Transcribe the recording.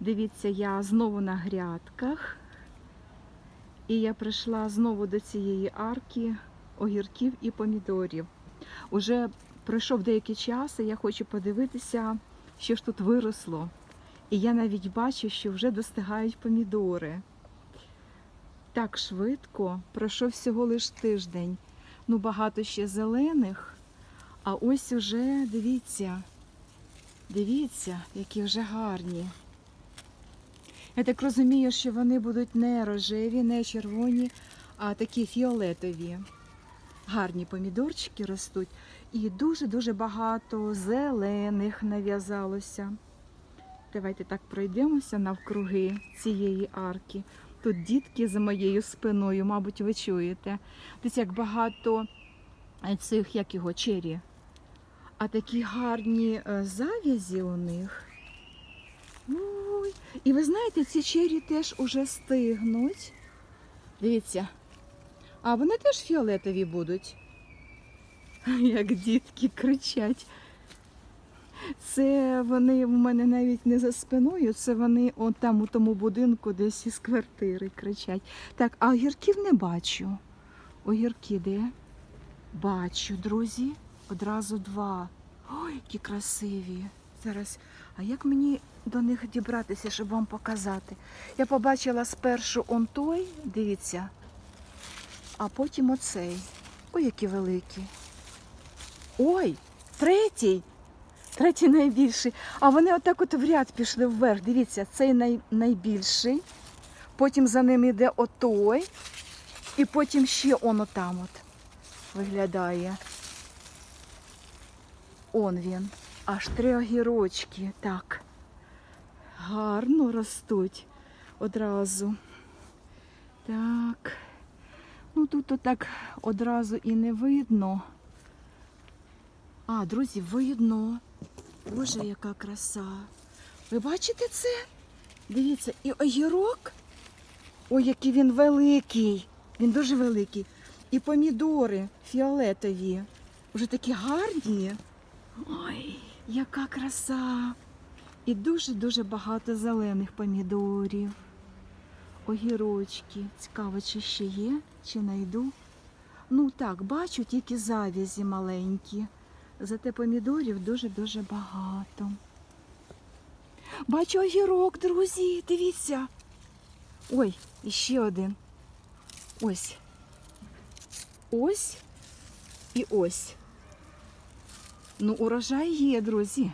Дивіться, я знову на грядках. І я прийшла знову до цієї арки огірків і помідорів. Уже пройшов деякий час, і я хочу подивитися, що ж тут виросло. І я навіть бачу, що вже достигають помідори. Так швидко, пройшов всього лиш тиждень. Ну, багато ще зелених. А ось уже, дивіться, дивіться, які вже гарні. Я так розумію, що вони будуть не рожеві, не червоні, а такі фіолетові. Гарні помідорчики ростуть. І дуже-дуже багато зелених нав'язалося. Давайте так пройдемося навкруги цієї арки. Тут дітки за моєю спиною, мабуть, ви чуєте. Дивіться, як багато е, цих, як його, чері. А такі гарні е, зав'язі у них. Ой. І ви знаєте, ці чері теж уже стигнуть. Дивіться. А вони теж фіолетові будуть. Як дітки кричать. Це вони в мене навіть не за спиною, це вони от там у тому будинку десь із квартири кричать. Так, а огірків не бачу. Огірки де? Бачу, друзі. Одразу два. Ой, які красиві. Зараз. А як мені до них дібратися, щоб вам показати? Я побачила спершу он той, дивіться, а потім оцей. Ой, які великі. Ой, третій. Третій найбільший. А вони отак от в ряд пішли вверх. Дивіться, цей най, найбільший. Потім за ним йде отой. І потім ще он отам от виглядає. Он він. Аж три огірочки. Так. Гарно ростуть одразу. Так. Ну тут отак одразу і не видно. А, друзі, видно. Боже, яка краса. Ви бачите це? Дивіться, і огірок. Ой, який він великий. Він дуже великий. І помідори фіолетові. Вже такі гарні. Ой, яка краса. І дуже-дуже багато зелених помідорів. Огірочки. Цікаво, чи ще є, чи найду. Ну так, бачу тільки завязі маленькі. Зате помідорів дуже-дуже багато. Бачу огірок, друзі, дивіться. Ой, і ще один. Ось. Ось і ось. Ну, урожай є, друзі.